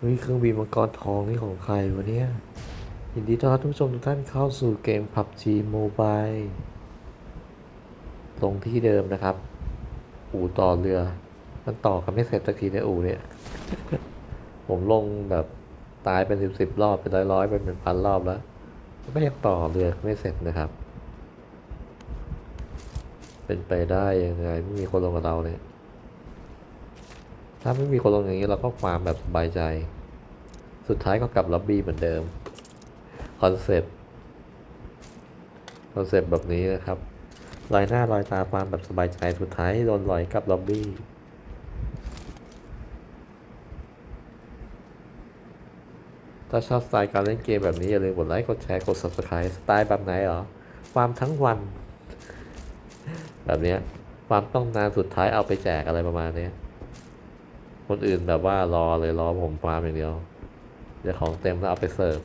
เฮ้ยเครื่องบินมังกรทองนี่ของใครวะเนี่ยยินดีต้อนรับทุกชมทุกท่านเข้าสู่เกม PUBG Mobile ตรงที่เดิมนะครับ อู่ต่อเรือ มันต่อกันไม่เสร็จสักทีในอู่เนี่ย ผมลงแบบตายเป็นสิบสิบรอบเป็นร้อยร้อยเป็นเป็นพันรอบแล้วก็ยังต่อเรือไม่เสร็จนะครับ เป็นไปได้ยังไงไม่มีคนลงกับเราเนี่ย ถ้าไม่มีคนลงอย่างนี้เราก็ฟาร์มแบบสบายใจ สุดท้ายก็กลับล็อบบี้เหมือนเดิม คอนเซปต์ คอนเซปต์แบบนี้นะครับลอยหน้าลอยตาฟาร์มแบบสบายใจสุดท้ายโดนลอยกลับล็อบบี้ถ้าชอบสไตล์การเล่นเกมแบบนี้อย่าลืมกดไลค์ กดแชร์ กด subscribe สไตล์แบบไหนหรอฟามทั้งวัน แบบนี้ยฟามต้องนานสุดท้ายเอาไปแจกอะไรประมาณนี้ คนอื่นแบบว่ารอเลยรอผมฟาร์มอย่างเดียว เดี๋ยวของเต็มแล้วเอาไปเสิร์ฟ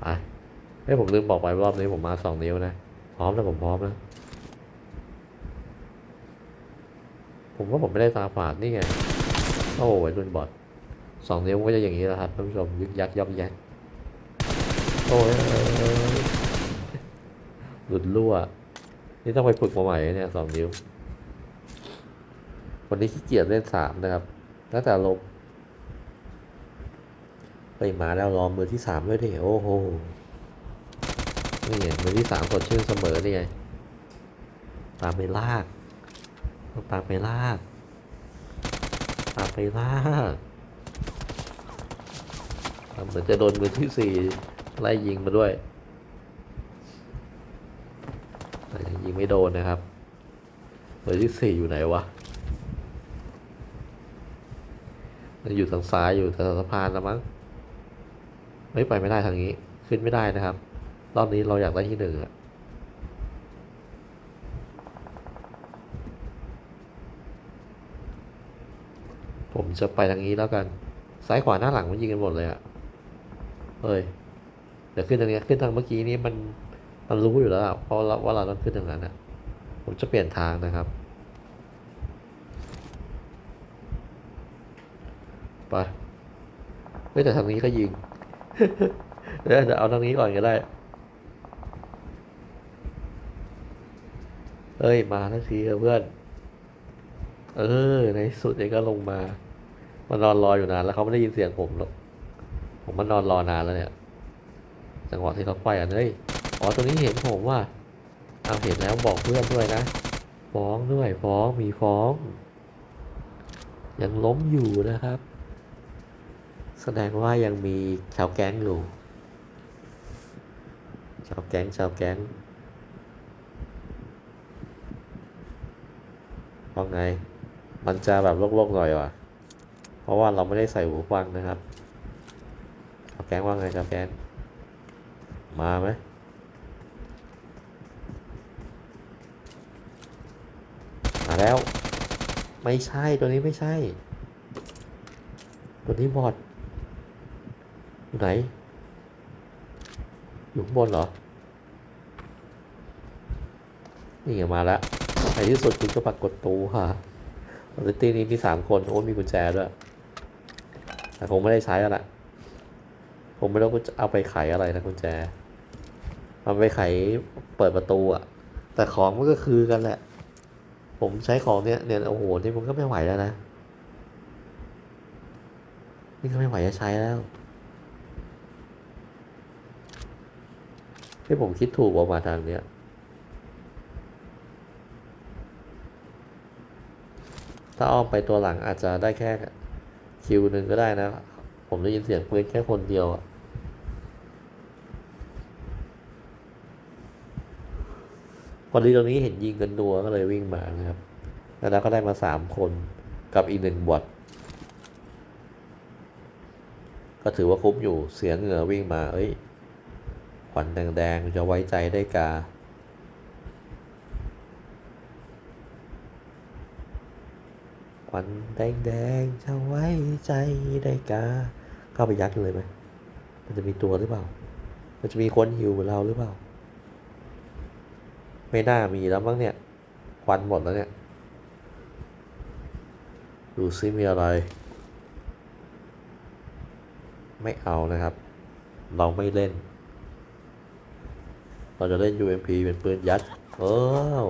ไปเฮ้ยผมลืมบอกไปรอบนี้ผมมาสองนิ้วนะ พร้อมแล้วผมพร้อมแล้ว ผมว่าผมไม่ได้ตาฝาดนี่ไง โอ้โหวัยรุ่นบอดสองนิ้วก็จะอย่างนี้แหละครับท่านผู้ชมยึกยักยอกแยกโอ้ยหลุดรั่ว นี่ต้องไปฝึกมาใหม่เนี่ยสองนิ้ว วันนี้ขี้เกียจเล่นสามนะครับแล้วแต่ลมไปมาแล้วรอมือที่สามด้วยดิโอ้โหนี่ไงมือที่สามสดชื่นเสมอนี่ไงตามไปลากต้องตามไปลากตามไปลากเหมือนจะโดนมือที่สี่ไล่ยิงมาด้วยแต่ยิงไม่โดนนะครับมือที่สี่อยู่ไหนวะ มัน อยู่ทางซ้ายอยู่แถวสะพานล้วมั้งไม่ไปไม่ได้ทางนี้ขึ้นไม่ได้นะครับ รอบนี้เราอยากได้ที่หนึ่งอะผมจะไปทางนี้แล้วกัน ซ้ายขวาหน้าหลังมันยิงกันหมดเลยอะเฮ้ยเดี๋ยวขึ้นทางนี้ขึ้นทางเมื่อกี้นี้มันมันรู้อยู่แล้วเพราะเราว่าเราต้องขึ้นทางนั้นอะผมจะเปลี่ยนทางนะครับ ไปเฮ้ยแต่ทางนี้ก็ยิงเดี๋ยวเดี๋ยวเอาทางนี้ก่อนก็ได้ เอ้ย มาทันทีเถอะเพื่อน เออ ในที่สุดเองก็ลงมามานอนรออยู่นานแล้วเขาไม่ได้ยินเสียงผมหรอก ผมมานอนรอนานแล้วเนี่ย จังหวะที่เขาไปอะเฮ้ย อ๋อตัวนี้เห็นผมว่าเอาเห็นแล้วบอกเพื่อนด้วยนะ ฟ้องด้วยฟ้องมีฟ้อง ยังล้มอยู่นะครับ แสดงว่ายังมีชาวแก๊งอยู่ ชาวแก๊ง ชาวแก๊งว่าไง มันจะแบบโลกๆหน่อยว่ะ เพราะว่าเราไม่ได้ใส่หูฟังนะครับ ชาวแก๊งว่าไงชาวแก๊ง มาไหมมาแล้ว ไม่ใช่ ตัวนี้ไม่ใช่ ตัวนี้บอด ไหน อยู่บนเหรอ นี่ไงมาแล้วในที่สุดคุณก็ปรากฏตัวค่ะปกตินี้มีสามคน โอ้มีกุญแจด้วย แต่คงไม่ได้ใช้แล้วล่ะ ผมไม่รู้จะเอาไปไขอะไรนะกุญแจ มันไปไขเปิดประตูอะแต่ของมันก็คือกันแหละ ผมใช้ของเนี้ยเนี่ย โอ้โห นี่มันก็ไม่ไหวแล้วนะ นี่ก็ไม่ไหวจะใช้แล้ว ที่ผมคิดถูกออกมาทางเนี้ยถ้าอ้อมไปตัวหลังอาจจะได้แค่คิวหนึ่งก็ได้นะ ผมได้ยินเสียงปืนแค่คนเดียวอะพอดีตรงนี้เห็นยิงกันนัวก็เลยวิ่งมานะครับ แล้วก็ได้มาสามคนกับอีกหนึ่งบอทก็ถือว่าคุ้มอยู่เสียเหงื่อวิ่งมา เอ้ย ขวัญแดงๆจะไว้ใจได้กา ขวัญแดงๆจะไว้ใจได้กา เข้าไปยัดเลยไหม มันจะมีตัวหรือเปล่า มันจะมีคนหิวเหมือนเราหรือเปล่า ไม่น่ามีแล้วมั้งเนี่ย ควันหมดแล้วเนี่ย ดูซิมีอะไร ไม่เอานะครับ เราไม่เล่น เราจะเล่น UMP เป็นปืนยัดเออ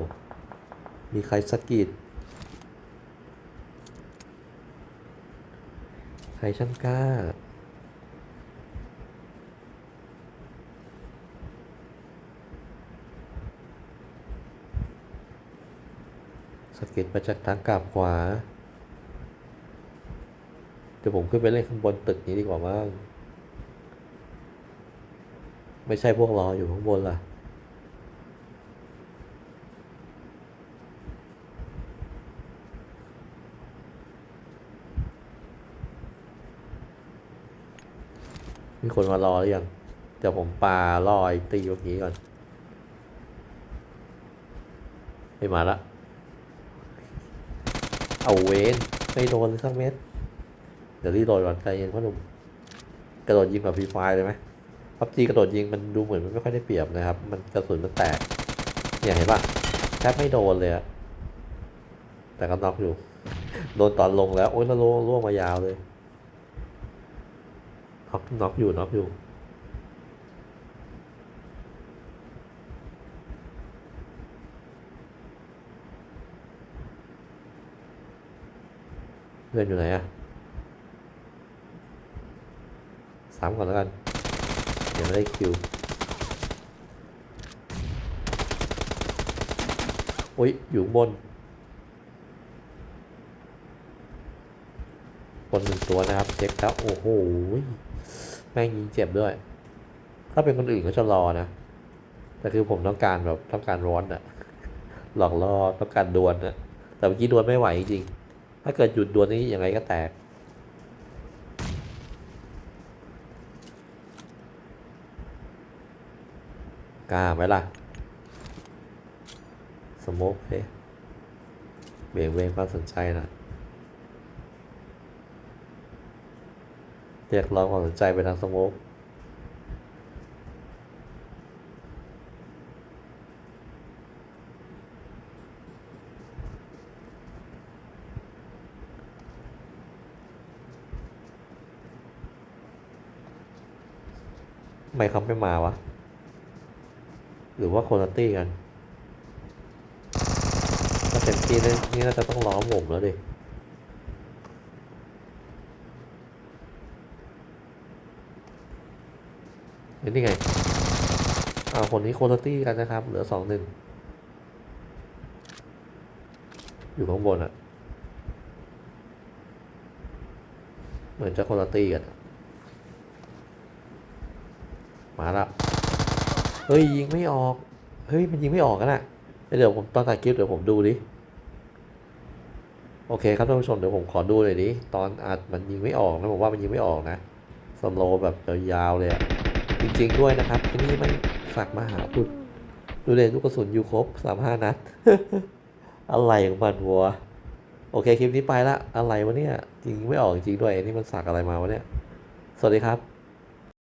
มีใครสกิดใครช่างกล้าสกิดมาจากทางกลับขวาเดี๋ยวผมขึ้นไปเล่นข้างบนตึกนี้ดีกว่ามั้งไม่ใช่พวกรออยู่ข้างบนล่ะ มีคนมารอหรือยังเดี๋ยวผมปาล่อไอตีพวกนี้ก่อนไม่มาละ เอาเวนไม่โดนเลยสักเม็ด เดี๋ยวรีโหลดก่อนใจเย็นพ่อหนุ่มกระโดดยิงแบบฟรีไฟเลยไหมพับจีกระโดดยิงมันดูเหมือนมันไม่ค่อยได้เปรียบนะครับ มันกระสุนมันแตก เนี่ยเห็นปะแทบไม่โดนเลยอะแต่ก็น็อกอยู่ โดนตอนลงแล้ว โอ๊ยแล้วล่วงล่วงมายาวเลย น็อกน็อกอยู่น็อกอยู่เพื่อนอยู่ไหนอะสามก่อนแล้วกัน เดี๋ยวไม่ได้คิว โอ้ย อยู่บน บนหนึ่งตัวนะครับ เช็คแล้ว โอ้โห แม่งยิงเจ็บด้วย ถ้าเป็นคนอื่นก็จะรอนะ แต่คือผมต้องการแบบต้องการร้อนอะหลอกล่อต้องการดวลนะแต่เมื่อกี้ดวลไม่ไหวจริง ถ้าเกิดหยุดดวลนี้ยังไงก็แตกกล้าไหมล่ะสโมกเฮ้เบี่งเบนความสนใจนะ เรียกร้องความสนใจไปทางสโมกทำไมเขาไม่มาวะ หรือว่าคนละตี้กันถ้าเต็มที่นี่นี่น่าจะต้องล้อมวงแล้วดิ เห็นนี่ไงเอาคนนี้คนละตี้กันนะครับ เหลือสองหนึ่งอยู่ข้างบนอะเหมือนจะคนละตี้กัน มาละเฮ้ยยิงไม่ออก เฮ้ยมันยิงไม่ออกกันอะเดี๋ยวผมตอนตัดคลิปเดี๋ยวผมดูดิโอเคครับท่านผู้ชมเดี๋ยวผมขอดูเลยดิตอนอัดมันยิงไม่ออกนะผมว่ามันยิงไม่ออกนะสโลว์แบบยาวๆเลยอะ จริง ๆ ด้วยนะครับที่นี่มันสักมาหาพุดดูเลยลูกกระสุนอยู่ครบสามห้านัด อะไรของมันหัว โอเคคลิปนี้ไปละ อะไรวะเนี่ย จริงไม่ออกจริงด้วยอันี่มันสักอะไรมาวะเนี่ย สวัสดีครับ